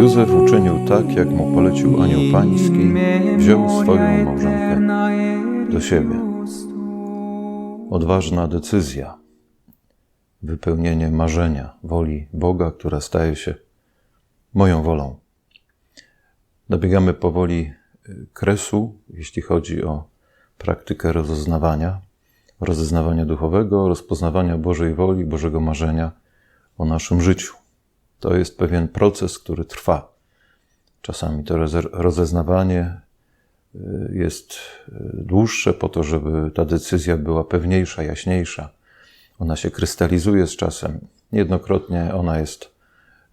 Józef uczynił tak, jak mu polecił anioł pański, wziął swoją małżonkę do siebie. Odważna decyzja, wypełnienie marzenia, woli Boga, która staje się moją wolą. Dobiegamy powoli y, kresu, jeśli chodzi o praktykę rozeznawania, rozeznawania duchowego, rozpoznawania Bożej woli, Bożego marzenia o naszym życiu. To jest pewien proces, który trwa. Czasami to roze- rozeznawanie y, jest y, dłuższe po to, żeby ta decyzja była pewniejsza, jaśniejsza. Ona się krystalizuje z czasem. Niejednokrotnie ona jest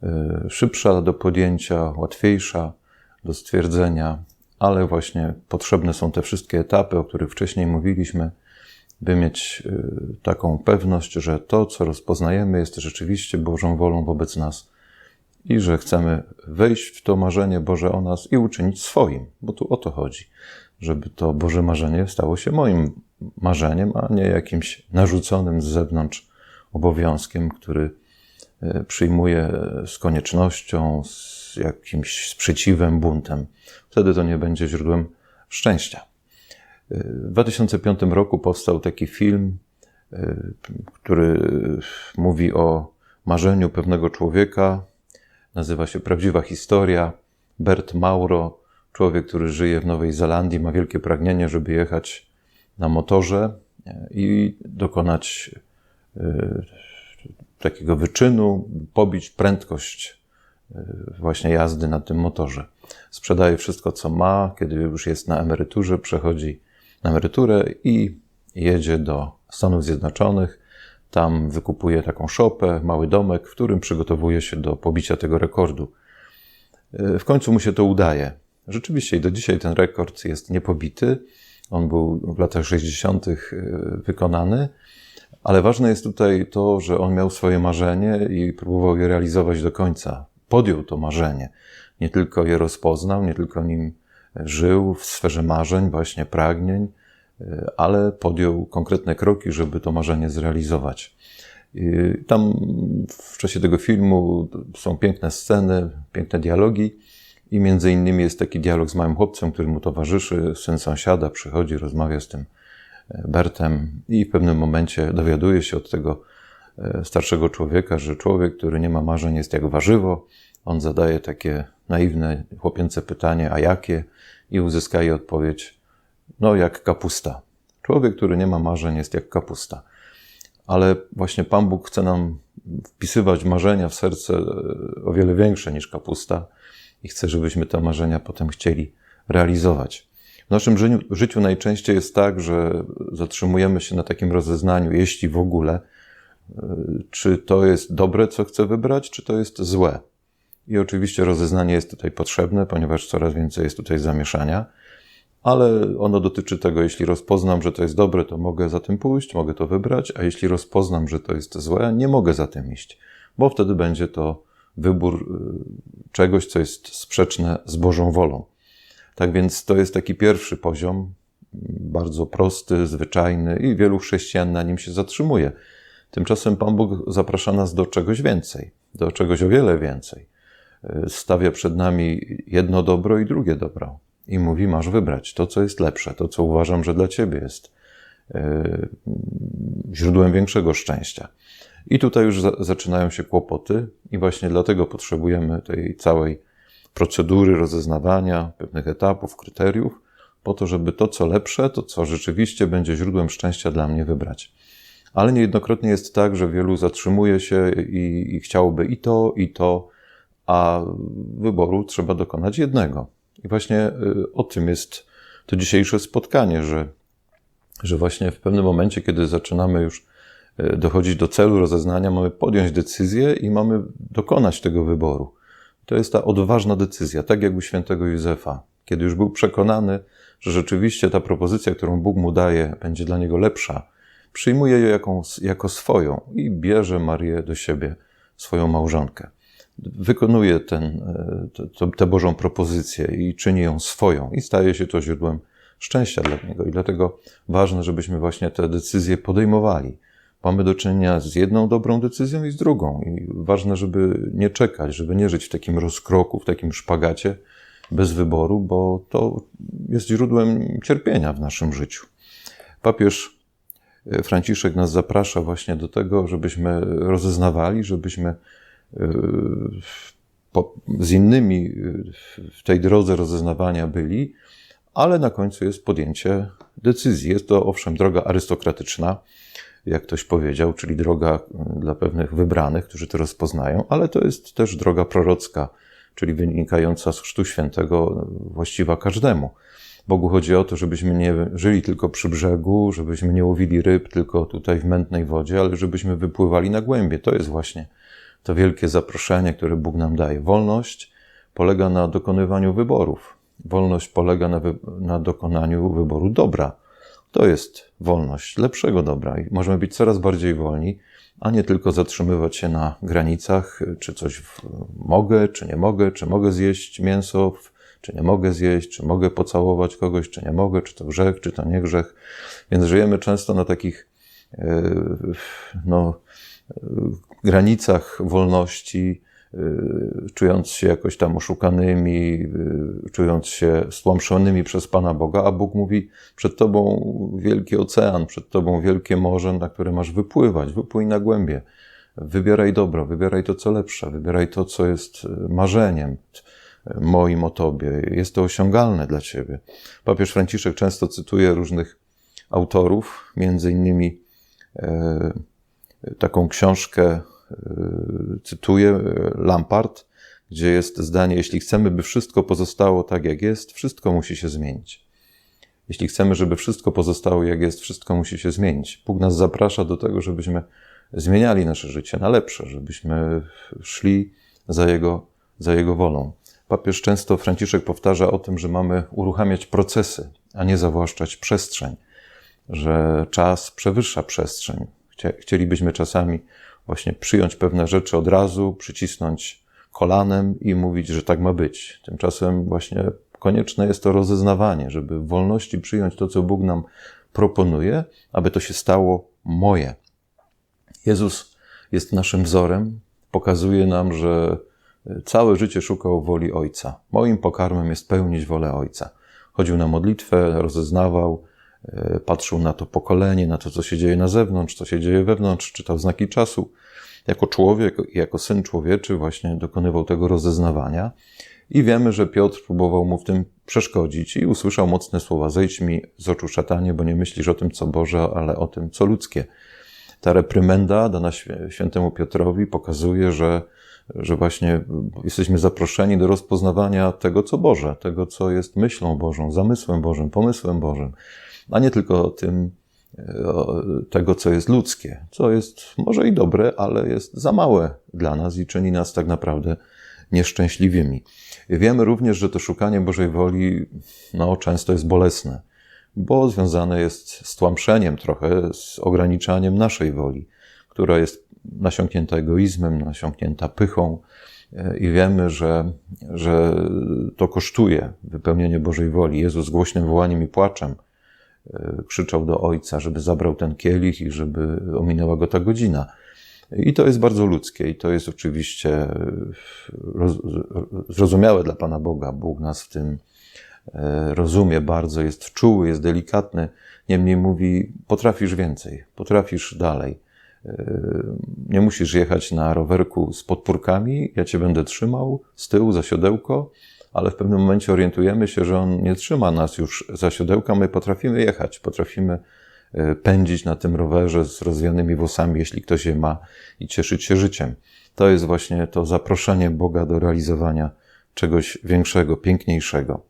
y, szybsza do podjęcia, łatwiejsza do stwierdzenia, ale właśnie potrzebne są te wszystkie etapy, o których wcześniej mówiliśmy, by mieć taką pewność, że to, co rozpoznajemy, jest rzeczywiście Bożą wolą wobec nas i że chcemy wejść w to marzenie Boże o nas i uczynić swoim, bo tu o to chodzi, żeby to Boże marzenie stało się moim marzeniem, a nie jakimś narzuconym z zewnątrz obowiązkiem, który e, przyjmuję z koniecznością, z jakimś sprzeciwem, buntem. Wtedy to nie będzie źródłem szczęścia. E, W 2005 roku powstał taki film, e, który mówi o marzeniu pewnego człowieka. Nazywa się Prawdziwa Historia. Bert Mauro, człowiek, który żyje w Nowej Zelandii, ma wielkie pragnienie, żeby jechać na motorze e, i dokonać e, takiego wyczynu, pobić prędkość e, właśnie jazdy na tym motorze. Sprzedaje wszystko, co ma, kiedy już jest na emeryturze, przechodzi na emeryturę i jedzie do Stanów Zjednoczonych. Tam wykupuje taką szopę, mały domek, w którym przygotowuje się do pobicia tego rekordu. W końcu mu się to udaje. Rzeczywiście i do dzisiaj ten rekord jest niepobity. On był w latach 60. wykonany, ale ważne jest tutaj to, że on miał swoje marzenie i próbował je realizować do końca. Podjął to marzenie. Nie tylko je rozpoznał, nie tylko nim żył w sferze marzeń, właśnie pragnień, ale podjął konkretne kroki, żeby to marzenie zrealizować. I Tam w czasie tego filmu są piękne sceny, piękne dialogi i między innymi jest taki dialog z małym chłopcem, który mu towarzyszy. Syn sąsiada przychodzi, rozmawia z tym Bertem i w pewnym momencie dowiaduje się od tego e, starszego człowieka, że człowiek, który nie ma marzeń, jest jak warzywo. On zadaje takie naiwne, chłopięce pytanie, a jakie? I uzyskaje odpowiedź, no jak kapusta. Człowiek, który nie ma marzeń, jest jak kapusta. Ale właśnie Pan Bóg chce nam wpisywać marzenia w serce e, o wiele większe niż kapusta i chce, żebyśmy te marzenia potem chcieli realizować. W naszym życiu, najczęściej jest tak, że zatrzymujemy się na takim rozeznaniu, jeśli w ogóle, e, czy to jest dobre, co chcę wybrać, czy to jest złe. I oczywiście rozeznanie jest tutaj potrzebne, ponieważ coraz więcej jest tutaj zamieszania, ale ono dotyczy tego, jeśli rozpoznam, że to jest dobre, to mogę za tym pójść, mogę to wybrać, a jeśli rozpoznam, że to jest złe, nie mogę za tym iść, bo wtedy będzie to wybór y, czegoś, co jest sprzeczne z Bożą wolą. Tak więc to jest taki pierwszy poziom, bardzo prosty, zwyczajny i wielu chrześcijan na nim się zatrzymuje. Tymczasem Pan Bóg zaprasza nas do czegoś więcej, do czegoś o wiele więcej. Y, Stawia przed nami jedno dobro i drugie dobro. I mówi, masz wybrać to, co jest lepsze, to, co uważam, że dla ciebie jest y, źródłem większego szczęścia. I tutaj już za, zaczynają się kłopoty, i właśnie dlatego potrzebujemy tej całej procedury rozeznawania, pewnych etapów, kryteriów, po to, żeby to, co lepsze, to, co rzeczywiście będzie źródłem szczęścia dla mnie, wybrać. Ale niejednokrotnie jest tak, że wielu zatrzymuje się i, i chciałoby i to, i to, a wyboru trzeba dokonać jednego. I właśnie y, o tym jest to dzisiejsze spotkanie, że, że właśnie w pewnym momencie, kiedy zaczynamy już y, dochodzić do celu rozeznania, mamy podjąć decyzję i mamy dokonać tego wyboru. To jest ta odważna decyzja, tak jak u świętego Józefa, kiedy już był przekonany, że rzeczywiście ta propozycja, którą Bóg mu daje, będzie dla niego lepsza, przyjmuje ją jako, jako swoją i bierze Marię do siebie, swoją małżonkę. Wykonuje ten, tę Bożą propozycję i czyni ją swoją i staje się to źródłem szczęścia dla niego. I dlatego ważne, żebyśmy właśnie te decyzje podejmowali. Mamy do czynienia z jedną dobrą decyzją i z drugą. I ważne, żeby nie czekać, żeby nie żyć w takim rozkroku, w takim szpagacie bez wyboru, bo to jest źródłem cierpienia w naszym życiu. Papież e, Franciszek nas zaprasza właśnie do tego, żebyśmy rozeznawali, żebyśmy e, z innymi w tej drodze rozeznawania byli, ale na końcu jest podjęcie decyzji. Jest to owszem droga arystokratyczna, jak ktoś powiedział, czyli droga e, dla pewnych wybranych, którzy to rozpoznają, ale to jest też droga prorocka, czyli wynikająca z Chrztu Świętego, właściwa każdemu. Bogu chodzi o to, żebyśmy nie żyli tylko przy brzegu, żebyśmy nie łowili ryb tylko tutaj w mętnej wodzie, ale żebyśmy wypływali na głębie. To jest właśnie to wielkie zaproszenie, które Bóg nam daje. Wolność polega na dokonywaniu wyborów. Wolność polega na, wy na dokonaniu wyboru dobra. To jest wolność lepszego dobra i możemy być coraz bardziej wolni, a nie tylko zatrzymywać się na granicach, czy coś mogę, czy nie mogę, czy mogę zjeść mięso, czy nie mogę zjeść, czy mogę pocałować kogoś, czy nie mogę, czy to grzech, czy to nie grzech. Więc żyjemy często na takich e, no, granicach wolności, Y, czując się jakoś tam oszukanymi, y, czując się stłamszonymi przez Pana Boga, a Bóg mówi: Przed Tobą wielki ocean, przed Tobą wielkie morze, na które masz wypływać, wypłyń na głębie. Wybieraj dobro, wybieraj to, co lepsze, wybieraj to, co jest y, marzeniem moim o Tobie. Jest to osiągalne dla Ciebie. Papież Franciszek często cytuje różnych autorów, między innymi taką książkę Y, cytuję y, Lampard, gdzie jest zdanie: Jeśli chcemy, by wszystko pozostało tak, jak jest, wszystko musi się zmienić. Jeśli chcemy, żeby wszystko pozostało jak jest, wszystko musi się zmienić. Bóg nas zaprasza do tego, żebyśmy zmieniali nasze życie na lepsze, żebyśmy szli za Jego, za Jego wolą. Papież często Franciszek powtarza o tym, że mamy uruchamiać procesy, a nie zawłaszczać przestrzeń, że czas przewyższa przestrzeń. Chcielibyśmy czasami właśnie przyjąć pewne rzeczy od razu, przycisnąć kolanem i mówić, że tak ma być. Tymczasem właśnie konieczne jest to rozeznawanie, żeby w wolności przyjąć to, co Bóg nam proponuje, aby to się stało moje. Jezus jest naszym wzorem, pokazuje nam, że całe życie szukał woli Ojca. Moim pokarmem jest pełnić wolę Ojca. Chodził na modlitwę, rozeznawał, patrzył na to pokolenie, na to, co się dzieje na zewnątrz, co się dzieje wewnątrz, czytał znaki czasu. Jako człowiek, jako syn człowieczy, właśnie dokonywał tego rozeznawania. I wiemy, że Piotr próbował mu w tym przeszkodzić i usłyszał mocne słowa: Zejdź mi z oczu szatanie, bo nie myślisz o tym, co Boże, ale o tym, co ludzkie. Ta reprymenda dana świętemu Piotrowi pokazuje, że, że właśnie jesteśmy zaproszeni do rozpoznawania tego, co Boże, tego, co jest myślą Bożą, zamysłem Bożym, pomysłem Bożym a nie tylko tym, e, tego, co jest ludzkie, co jest może i dobre, ale jest za małe dla nas i czyni nas tak naprawdę nieszczęśliwymi. Wiemy również, że to szukanie Bożej woli no, często jest bolesne, bo związane jest z tłamszeniem trochę, z ograniczaniem naszej woli, która jest nasiąknięta egoizmem, nasiąknięta pychą, e, i wiemy, że, że to kosztuje wypełnienie Bożej woli. Jezus głośnym wołaniem i płaczem krzyczał do ojca, żeby zabrał ten kielich i żeby ominęła go ta godzina. I to jest bardzo ludzkie i to jest oczywiście e, zrozumiałe dla Pana Boga. Bóg nas w tym e, rozumie bardzo, jest czuły, jest delikatny. Niemniej mówi, potrafisz więcej, potrafisz dalej. Nie musisz jechać na rowerku z podpórkami, ja cię będę trzymał z tyłu za siodełko ale w pewnym momencie orientujemy się, że on nie trzyma nas już za siodełka, my potrafimy jechać, potrafimy e, pędzić na tym rowerze z rozwianymi włosami, jeśli ktoś je ma i cieszyć się życiem. To jest właśnie to zaproszenie Boga do realizowania czegoś większego, piękniejszego.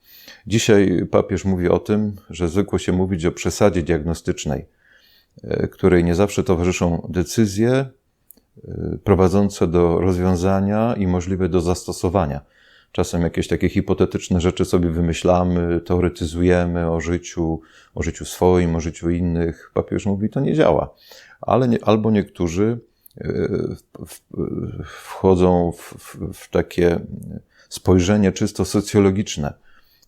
Dzisiaj papież mówi o tym, że zwykło się mówić o przesadzie diagnostycznej, e, której nie zawsze towarzyszą decyzje e, prowadzące do rozwiązania i możliwe do zastosowania. Czasem jakieś takie hipotetyczne rzeczy sobie wymyślamy, teoretyzujemy o życiu, o życiu swoim, o życiu innych. Papież mówi, to nie działa. Ale nie, albo niektórzy wchodzą w, w, w takie spojrzenie czysto socjologiczne,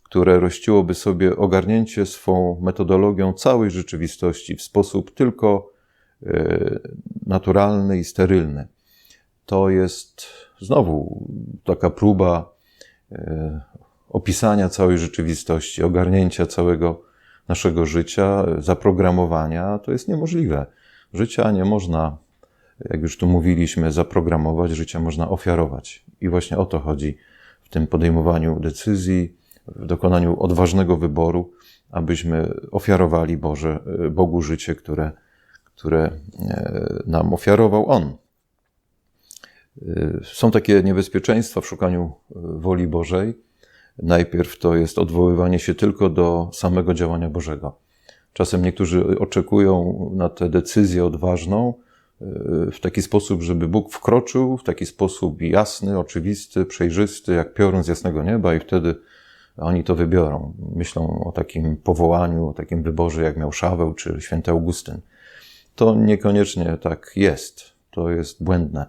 które rościłoby sobie ogarnięcie swą metodologią całej rzeczywistości w sposób tylko e, naturalny i sterylny. To jest znowu taka próba e, opisania całej rzeczywistości, ogarnięcia całego naszego życia, zaprogramowania. To jest niemożliwe. Życia nie można jak już tu mówiliśmy, zaprogramować, życie można ofiarować. I właśnie o to chodzi w tym podejmowaniu decyzji, w dokonaniu odważnego wyboru, abyśmy ofiarowali Boże, Bogu życie, które, które e, nam ofiarował On. E, są takie niebezpieczeństwa w szukaniu e, woli Bożej. Najpierw to jest odwoływanie się tylko do samego działania Bożego. Czasem niektórzy oczekują na tę decyzję odważną, w taki sposób, żeby Bóg wkroczył w taki sposób jasny, oczywisty, przejrzysty, jak piorun z jasnego nieba, i wtedy oni to wybiorą. Myślą o takim powołaniu, o takim wyborze, jak miał Szaweł czy święty Augustyn. To niekoniecznie tak jest. To jest błędne.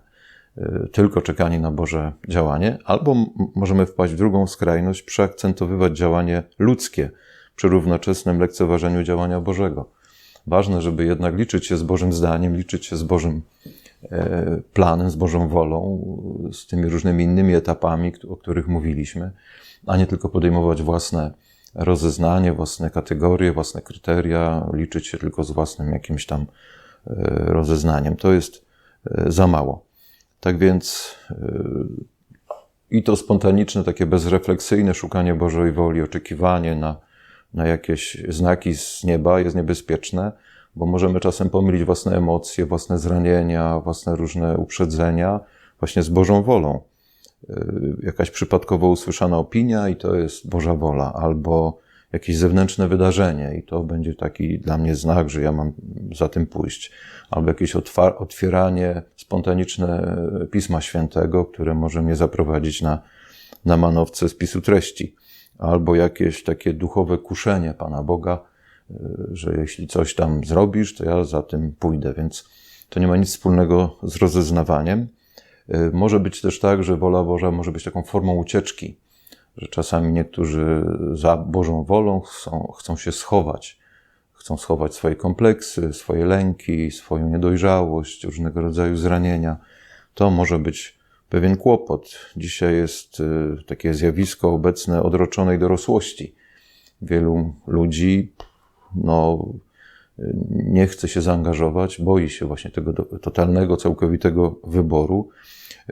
Y, tylko czekanie na Boże działanie, albo możemy wpaść w drugą skrajność, przeakcentowywać działanie ludzkie przy równoczesnym lekceważeniu działania Bożego. Ważne, żeby jednak liczyć się z Bożym zdaniem, liczyć się z Bożym e, planem, z Bożą wolą, z tymi różnymi innymi etapami, o których mówiliśmy, a nie tylko podejmować własne rozeznanie, własne kategorie, własne kryteria, liczyć się tylko z własnym jakimś tam e, rozeznaniem. To jest e, za mało. Tak więc i to spontaniczne, takie bezrefleksyjne szukanie Bożej woli, oczekiwanie na na jakieś znaki z nieba jest niebezpieczne, bo możemy czasem pomylić własne emocje, własne zranienia, własne różne uprzedzenia właśnie z Bożą wolą. Y, jakaś przypadkowo usłyszana opinia i to jest Boża wola, albo jakieś zewnętrzne wydarzenie i to będzie taki dla mnie znak, że ja mam za tym pójść. Albo jakieś otwieranie spontaniczne Pisma Świętego, które może mnie zaprowadzić na, na manowce spisu treści albo jakieś takie duchowe kuszenie Pana Boga, y, że jeśli coś tam zrobisz, to ja za tym pójdę. Więc to nie ma nic wspólnego z rozeznawaniem. Y, może być też tak, że wola Boża może być taką formą ucieczki, że czasami niektórzy za Bożą wolą chcą, chcą się schować. Chcą schować swoje kompleksy, swoje lęki, swoją niedojrzałość, różnego rodzaju zranienia. To może być pewien kłopot. Dzisiaj jest y, takie zjawisko obecne odroczonej dorosłości. Wielu ludzi no, nie chce się zaangażować, boi się właśnie tego totalnego, całkowitego wyboru.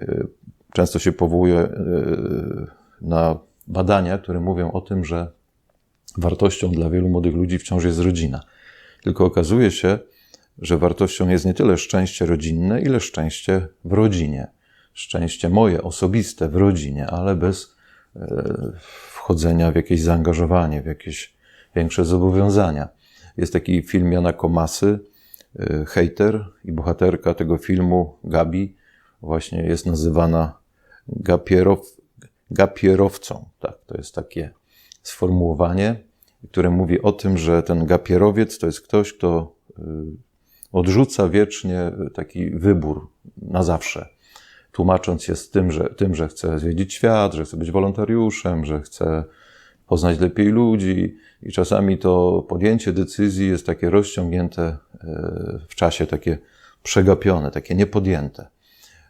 Y, często się powołuje y, na badania, które mówią o tym, że wartością dla wielu młodych ludzi wciąż jest rodzina. Tylko okazuje się, że wartością jest nie tyle szczęście rodzinne, ile szczęście w rodzinie szczęście moje, osobiste w rodzinie, ale bez e, wchodzenia w jakieś zaangażowanie, w jakieś większe zobowiązania. Jest taki film Jana Komasy, e, Hater i bohaterka tego filmu, Gabi, właśnie jest nazywana Gapierow, Gapierowcą. Tak, to jest takie sformułowanie, które mówi o tym, że ten Gapierowiec to jest ktoś, kto e, odrzuca wiecznie taki wybór na zawsze tłumacząc się z tym, że, tym, że chce zwiedzić świat, że chce być wolontariuszem, że chce poznać lepiej ludzi i czasami to podjęcie decyzji jest takie rozciągnięte e, w czasie, takie przegapione, takie niepodjęte.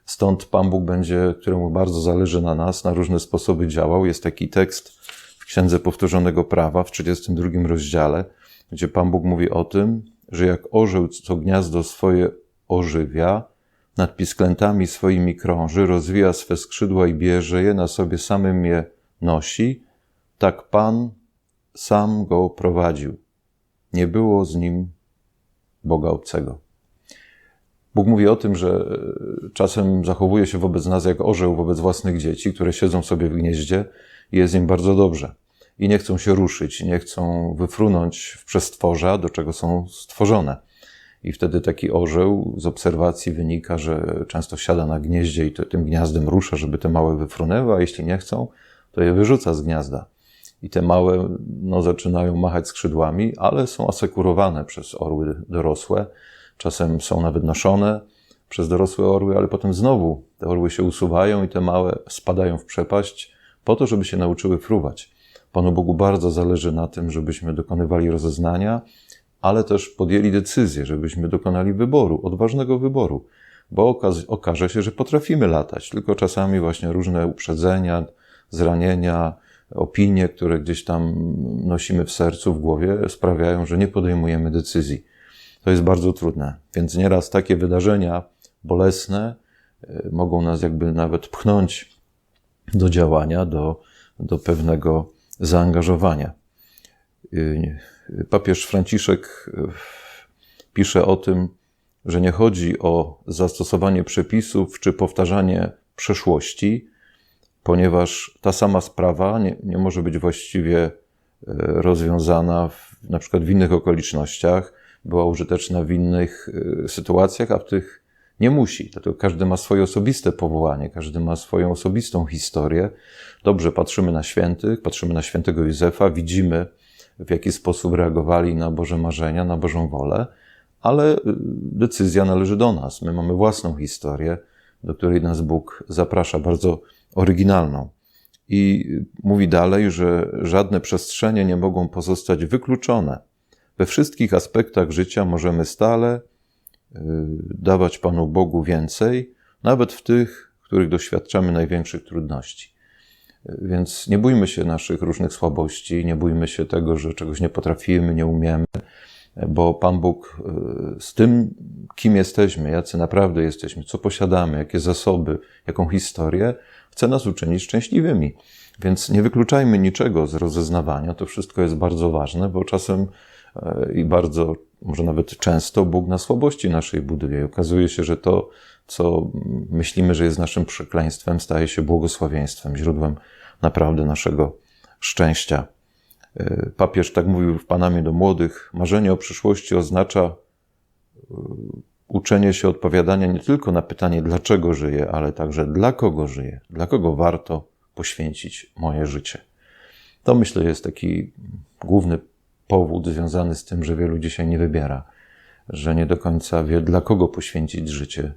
Stąd Pan Bóg będzie, któremu bardzo zależy na nas, na różne sposoby działał. Jest taki tekst w Księdze Powtórzonego Prawa w 32 rozdziale, gdzie Pan Bóg mówi o tym, że jak orzeł co gniazdo swoje ożywia, nad pisklętami swoimi krąży, rozwija swe skrzydła i bierze je, na sobie samym je nosi, tak Pan sam go prowadził. Nie było z nim Boga obcego. Bóg mówi o tym, że czasem zachowuje się wobec nas jak orzeł wobec własnych dzieci, które siedzą sobie w gnieździe i jest im bardzo dobrze. I nie chcą się ruszyć, nie chcą wyfrunąć w przestworza, do czego są stworzone. I wtedy taki orzeł z obserwacji wynika, że często siada na gnieździe i to, tym gniazdem rusza, żeby te małe wyfrunęły, a jeśli nie chcą, to to je wyrzuca z gniazda. I te małe no, zaczynają machać skrzydłami, ale są asekurowane przez orły dorosłe. Czasem są nawet noszone przez dorosłe orły, ale potem znowu te orły się usuwają i te małe spadają w przepaść po to, żeby się nauczyły fruwać. Panu Bogu bardzo zależy na tym, żebyśmy dokonywali rozeznania, ale też podjęli decyzję, żebyśmy dokonali wyboru, odważnego wyboru, bo okaże się, że potrafimy latać, tylko czasami właśnie różne uprzedzenia, zranienia, opinie, które gdzieś tam nosimy w sercu, w głowie, sprawiają, że nie podejmujemy decyzji. To jest bardzo trudne. Więc nieraz takie wydarzenia bolesne y, mogą nas jakby nawet pchnąć do działania, do, do pewnego zaangażowania. Y, papież Franciszek y, pisze o tym, że nie chodzi o zastosowanie przepisów czy powtarzanie przeszłości, ponieważ ta sama sprawa nie, nie może być właściwie rozwiązana w, na przykład w innych okolicznościach, była użyteczna w innych e, sytuacjach, a w tych nie musi. Dlatego każdy ma swoje osobiste powołanie, każdy ma swoją osobistą historię. Dobrze patrzymy na świętych, patrzymy na świętego Józefa, widzimy w jaki sposób reagowali na Boże marzenia, na Bożą wolę, ale e, decyzja należy do nas. My mamy własną historię, do której nas Bóg zaprasza bardzo oryginalną. I mówi dalej, że żadne przestrzenie nie mogą pozostać wykluczone. We wszystkich aspektach życia możemy stale y, dawać Panu Bogu więcej, nawet w tych, w których doświadczamy największych trudności. Więc nie bójmy się naszych różnych słabości, nie bójmy się tego, że czegoś nie potrafimy, nie umiemy, bo Pan Bóg y, z tym, kim jesteśmy, jacy naprawdę jesteśmy, co posiadamy, jakie zasoby, jaką historię, chce nas uczynić szczęśliwymi. Więc nie wykluczajmy niczego z rozeznawania. To wszystko jest bardzo ważne, bo czasem i bardzo, może nawet często, Bóg na słabości naszej buduje. Okazuje się, że to, co myślimy, że jest naszym przekleństwem, staje się błogosławieństwem, źródłem naprawdę naszego szczęścia. E, papież tak mówił w Panamie do młodych. Marzenie o przyszłości oznacza e, uczenie się odpowiadania nie tylko na pytanie, dlaczego żyję, ale także dla kogo żyję, dla kogo warto poświęcić moje życie. To myślę jest taki główny powód związany z tym, że wielu dzisiaj nie wybiera, że nie do końca wie, dla kogo poświęcić życie.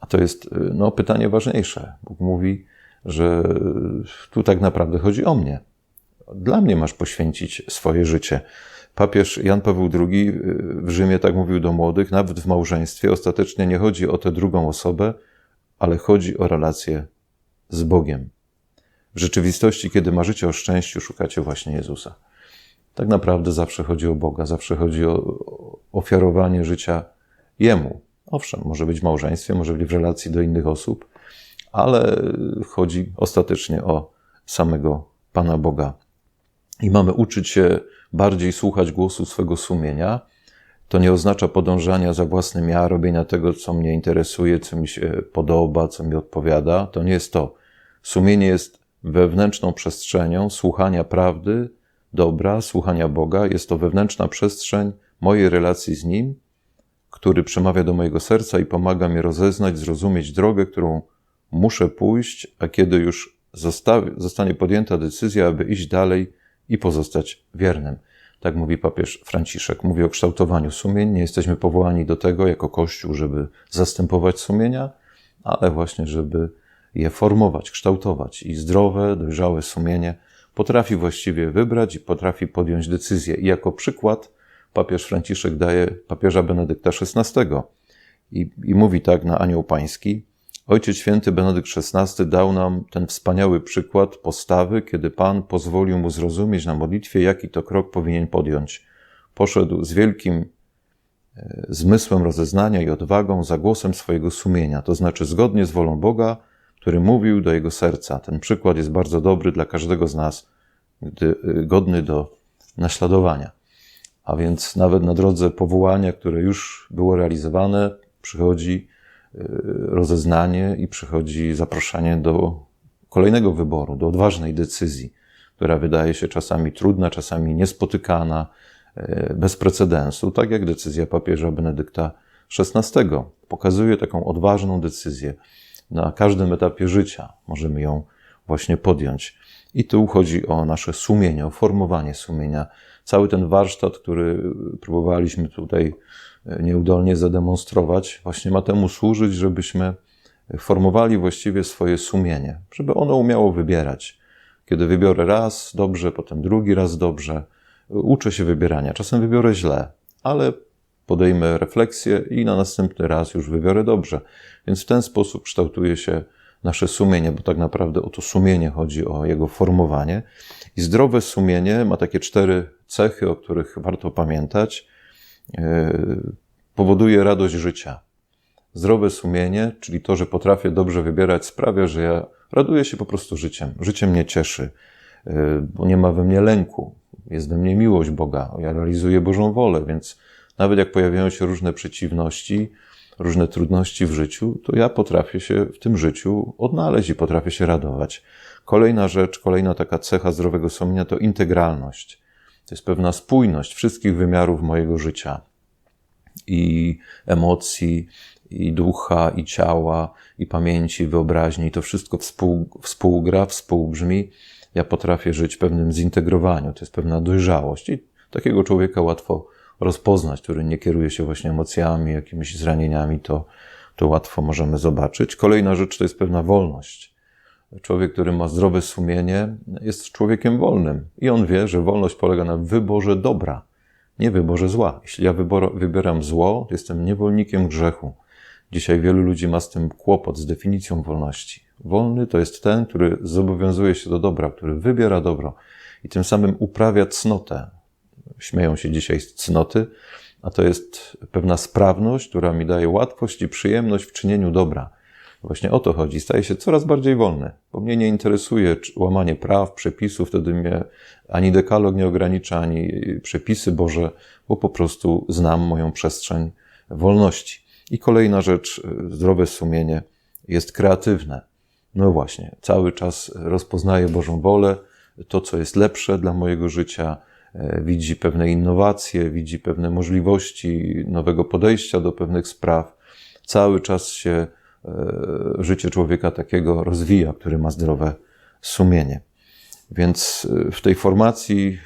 A to jest no, pytanie ważniejsze. Bóg mówi, że tu tak naprawdę chodzi o mnie. Dla mnie masz poświęcić swoje życie. Papież Jan Paweł II w Rzymie tak mówił do młodych, nawet w małżeństwie ostatecznie nie chodzi o tę drugą osobę, ale chodzi o relację z Bogiem. W rzeczywistości, kiedy marzycie o szczęściu, szukacie właśnie Jezusa. Tak naprawdę zawsze chodzi o Boga, zawsze chodzi o ofiarowanie życia Jemu. Owszem, może być w małżeństwie, może być w relacji do innych osób, ale chodzi ostatecznie o samego Pana Boga. I mamy uczyć się bardziej słuchać głosu swego sumienia, to nie oznacza podążania za własnym ja, robienia tego, co mnie interesuje, co mi się podoba, co mi odpowiada. To nie jest to. Sumienie jest wewnętrzną przestrzenią słuchania prawdy, dobra, słuchania Boga. Jest to wewnętrzna przestrzeń mojej relacji z Nim, który przemawia do mojego serca i pomaga mi rozeznać, zrozumieć drogę, którą muszę pójść, a kiedy już zostanie podjęta decyzja, aby iść dalej, i pozostać wiernym. Tak mówi papież Franciszek. Mówi o kształtowaniu sumień. Nie jesteśmy powołani do tego jako Kościół, żeby zastępować sumienia, ale właśnie, żeby je formować, kształtować. I zdrowe, dojrzałe sumienie potrafi właściwie wybrać i potrafi podjąć decyzję. I jako przykład papież Franciszek daje papieża Benedykta XVI. I, i mówi tak na Anioł Pański. Ojciec święty Benedykt XVI dał nam ten wspaniały przykład postawy, kiedy Pan pozwolił mu zrozumieć na modlitwie, jaki to krok powinien podjąć. Poszedł z wielkim e, zmysłem rozeznania i odwagą za głosem swojego sumienia, to znaczy zgodnie z wolą Boga, który mówił do jego serca. Ten przykład jest bardzo dobry dla każdego z nas, gdy, e, godny do naśladowania. A więc nawet na drodze powołania, które już było realizowane, przychodzi rozeznanie i przychodzi zaproszenie do kolejnego wyboru, do odważnej decyzji, która wydaje się czasami trudna, czasami niespotykana, e, bez precedensu, tak jak decyzja papieża Benedykta XVI. Pokazuje taką odważną decyzję. Na każdym etapie życia możemy ją właśnie podjąć. I tu chodzi o nasze sumienie, o formowanie sumienia. Cały ten warsztat, który próbowaliśmy tutaj nieudolnie zademonstrować, właśnie ma temu służyć, żebyśmy formowali właściwie swoje sumienie, żeby ono umiało wybierać. Kiedy wybiorę raz dobrze, potem drugi raz dobrze, uczę się wybierania. Czasem wybiorę źle, ale podejmę refleksję i na następny raz już wybiorę dobrze. Więc w ten sposób kształtuje się nasze sumienie, bo tak naprawdę o to sumienie chodzi, o jego formowanie. I zdrowe sumienie ma takie cztery cechy, o których warto pamiętać. E, powoduje radość życia. Zdrowe sumienie, czyli to, że potrafię dobrze wybierać, sprawia, że ja raduję się po prostu życiem. Życie mnie cieszy, e, bo nie ma we mnie lęku. Jest we mnie miłość Boga. Ja realizuję Bożą wolę, więc nawet jak pojawiają się różne przeciwności, różne trudności w życiu, to ja potrafię się w tym życiu odnaleźć i potrafię się radować. Kolejna rzecz, kolejna taka cecha zdrowego sumienia to integralność. To jest pewna spójność wszystkich wymiarów mojego życia i emocji, i ducha, i ciała, i pamięci, wyobraźni. To wszystko współ, współgra, współbrzmi. Ja potrafię żyć w pewnym zintegrowaniu. To jest pewna dojrzałość i takiego człowieka łatwo rozpoznać, który nie kieruje się właśnie emocjami, jakimiś zranieniami, to, to łatwo możemy zobaczyć. Kolejna rzecz to jest pewna wolność. Człowiek, który ma zdrowe sumienie, jest człowiekiem wolnym i on wie, że wolność polega na wyborze dobra, nie wyborze zła. Jeśli ja wybieram zło, jestem niewolnikiem grzechu. Dzisiaj wielu ludzi ma z tym kłopot, z definicją wolności. Wolny to jest ten, który zobowiązuje się do dobra, który wybiera dobro i tym samym uprawia cnotę, śmieją się dzisiaj z cnoty, a to jest pewna sprawność, która mi daje łatwość i przyjemność w czynieniu dobra. Właśnie o to chodzi. Staje się coraz bardziej wolny, bo mnie nie interesuje łamanie praw, przepisów, wtedy mnie ani dekalog nie ogranicza, ani przepisy Boże, bo po prostu znam moją przestrzeń wolności. I kolejna rzecz, zdrowe sumienie jest kreatywne. No właśnie, cały czas rozpoznaję Bożą wolę, to, co jest lepsze dla mojego życia, E, widzi pewne innowacje, widzi pewne możliwości nowego podejścia do pewnych spraw. Cały czas się e, życie człowieka takiego rozwija, który ma zdrowe sumienie. Więc e, w tej formacji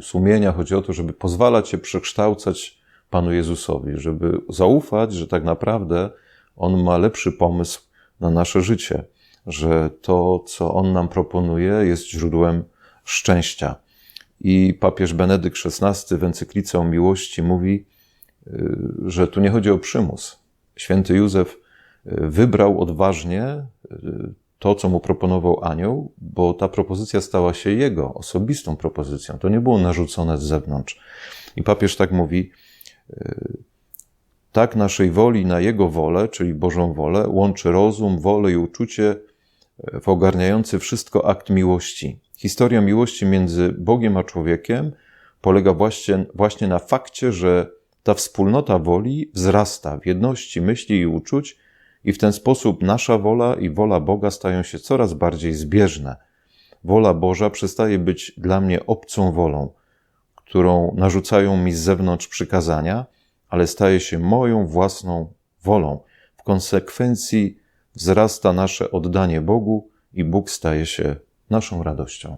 sumienia chodzi o to, żeby pozwalać się przekształcać Panu Jezusowi, żeby zaufać, że tak naprawdę On ma lepszy pomysł na nasze życie, że to, co On nam proponuje, jest źródłem szczęścia. I papież Benedykt XVI w encyklice o miłości mówi, y, że tu nie chodzi o przymus. Święty Józef y, wybrał odważnie y, to, co mu proponował anioł, bo ta propozycja stała się jego osobistą propozycją. To nie było narzucone z zewnątrz. I papież tak mówi, tak naszej woli na jego wolę, czyli Bożą wolę, łączy rozum, wolę i uczucie w ogarniający wszystko akt miłości. Historia miłości między Bogiem a człowiekiem polega właśnie, właśnie na fakcie, że ta wspólnota woli wzrasta w jedności myśli i uczuć, i w ten sposób nasza wola i wola Boga stają się coraz bardziej zbieżne. Wola Boża przestaje być dla mnie obcą wolą, którą narzucają mi z zewnątrz przykazania, ale staje się moją własną wolą. W konsekwencji wzrasta nasze oddanie Bogu i Bóg staje się naszą radością.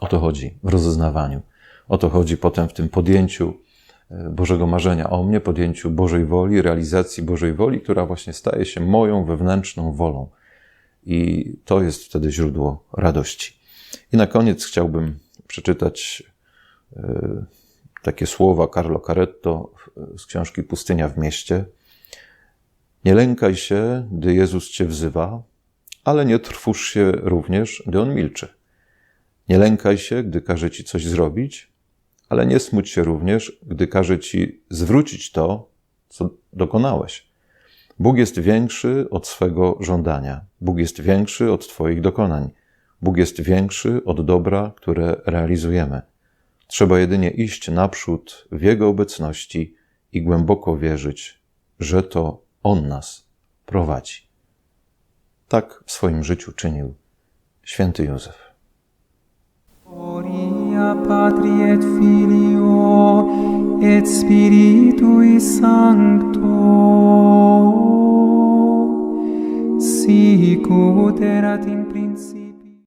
O to chodzi w rozeznawaniu. O to chodzi potem w tym podjęciu e, Bożego marzenia o mnie, podjęciu Bożej woli, realizacji Bożej woli, która właśnie staje się moją wewnętrzną wolą. I to jest wtedy źródło radości. I na koniec chciałbym przeczytać e, takie słowa Carlo Caretto z książki Pustynia w mieście. Nie lękaj się, gdy Jezus cię wzywa, ale nie trwóż się również, gdy on milczy. Nie lękaj się, gdy każe ci coś zrobić, ale nie smuć się również, gdy każe ci zwrócić to, co dokonałeś. Bóg jest większy od swego żądania. Bóg jest większy od Twoich dokonań. Bóg jest większy od dobra, które realizujemy. Trzeba jedynie iść naprzód w Jego obecności i głęboko wierzyć, że to On nas prowadzi. Tak w swoim życiu czynił święty Józef. Gloria Patri et Filio et Spiritui Sancto sicut erat in